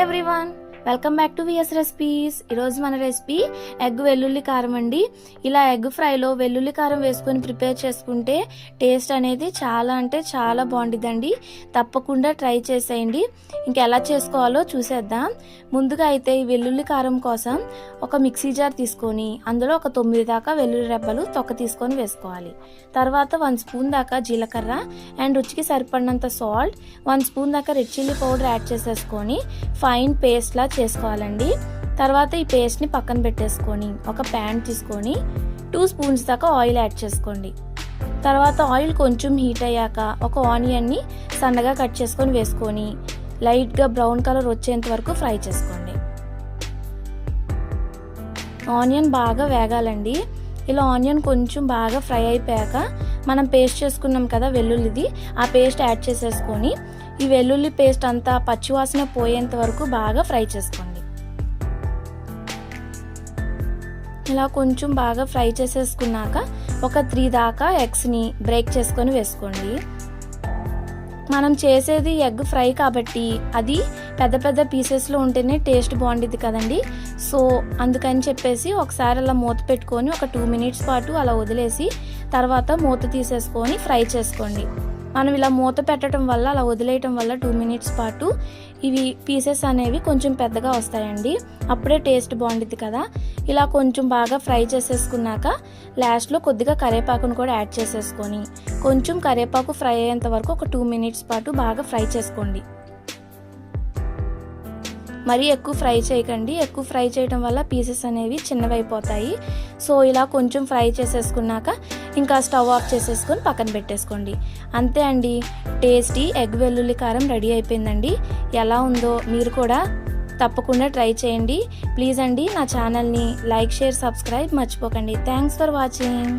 everyone. Welcome back to VS recipes ఈరోజు మన recipe egg వెల్లుల్లి కారం అండి. ఇలా ఎగ్ ఫ్రైలో వెల్లుల్లి కారం వేసుకొని ప్రిపేర్ చేసుకుంటే టేస్ట్ అనేది చాలా అంటే చాలా బాగుంటుందండి. తప్పకుండా ట్రై చేసేయండి. ఇంకెలా చేసుకోవాలో చూసేద్దాం. ముందుగా అయితే ఈ వెల్లుల్లి కారం కోసం ఒక మిక్సీ జార్ తీసుకొని అందులో ఒక తొమ్మిది దాకా వెల్లుల్లి రెబ్బలు తొక్క తీసుకొని వేసుకోవాలి. తర్వాత వన్ స్పూన్ దాకా జీలకర్ర అండ్ రుచికి సరిపడినంత సాల్ట్ వన్ స్పూన్ దాకా రెడ్ చిల్లీ పౌడర్ యాడ్ చేసేసుకొని ఫైన్ పేస్ట్లా చేసుకోవాలండి. తర్వాత ఈ పేస్ట్ని పక్కన పెట్టేసుకొని ఒక ప్యాన్ తీసుకొని టూ స్పూన్స్ దాకా ఆయిల్ యాడ్ చేసుకోండి. తర్వాత ఆయిల్ కొంచెం హీట్ అయ్యాక ఒక ఆనియన్ని సన్నగా కట్ చేసుకొని వేసుకొని లైట్గా బ్రౌన్ కలర్ వచ్చేంత వరకు ఫ్రై చేసుకోండి. ఆనియన్ బాగా వేగాలండి. ఇలా ఆనియన్ కొంచెం బాగా ఫ్రై అయిపోయాక మనం పేస్ట్ చేసుకున్నాం కదా వెల్లుల్లిది ఆ పేస్ట్ యాడ్ చేసేసుకొని ఈ వెల్లుల్లి పేస్ట్ అంతా పచ్చివాసన పోయేంత వరకు బాగా ఫ్రై చేసుకోండి. ఇలా కొంచెం బాగా ఫ్రై చేసేసుకున్నాక ఒక త్రీ దాకా ఎగ్స్ని బ్రేక్ చేసుకొని వేసుకోండి. మనం చేసేది ఎగ్ ఫ్రై కాబట్టి అది పెద్ద పెద్ద పీసెస్లో ఉంటేనే టేస్ట్ బాగుండేది కదండి. సో అందుకని చెప్పేసి ఒకసారి అలా మూత పెట్టుకొని ఒక టూ మినిట్స్ పాటు అలా వదిలేసి తర్వాత మూత తీసేసుకొని ఫ్రై చేసుకోండి. మనం ఇలా మూత పెట్టడం వల్ల అలా వదిలేయటం వల్ల టూ మినిట్స్ పాటు ఇవి పీసెస్ అనేవి కొంచెం పెద్దగా వస్తాయండి. అప్పుడే టేస్ట్ బాగుంటుంది కదా. ఇలా కొంచెం బాగా ఫ్రై చేసేసుకున్నాక లాస్ట్లో కొద్దిగా కరేపాకును కూడా యాడ్ చేసేసుకొని కొంచెం కరివేపాకు ఫ్రై అయ్యేంత వరకు ఒక టూ మినిట్స్ పాటు బాగా ఫ్రై చేసుకోండి. మరీ ఎక్కువ ఫ్రై చేయకండి. ఎక్కువ ఫ్రై చేయడం వల్ల పీసెస్ అనేవి చిన్నవైపోతాయి. సో ఇలా కొంచెం ఫ్రై చేసేసుకున్నాక ఇంకా స్టవ్ ఆఫ్ చేసేసుకొని పక్కన పెట్టేసుకోండి. అంతే అండి. టేస్టీ ఎగ్ వెల్లుల్లి కారం రెడీ అయిపోయిందండి. ఎలా ఉందో మీరు కూడా తప్పకుండా ట్రై చేయండి. ప్లీజ్ అండి నా ఛానల్ని లైక్ షేర్ సబ్స్క్రైబ్ మర్చిపోకండి. Thanks for watching.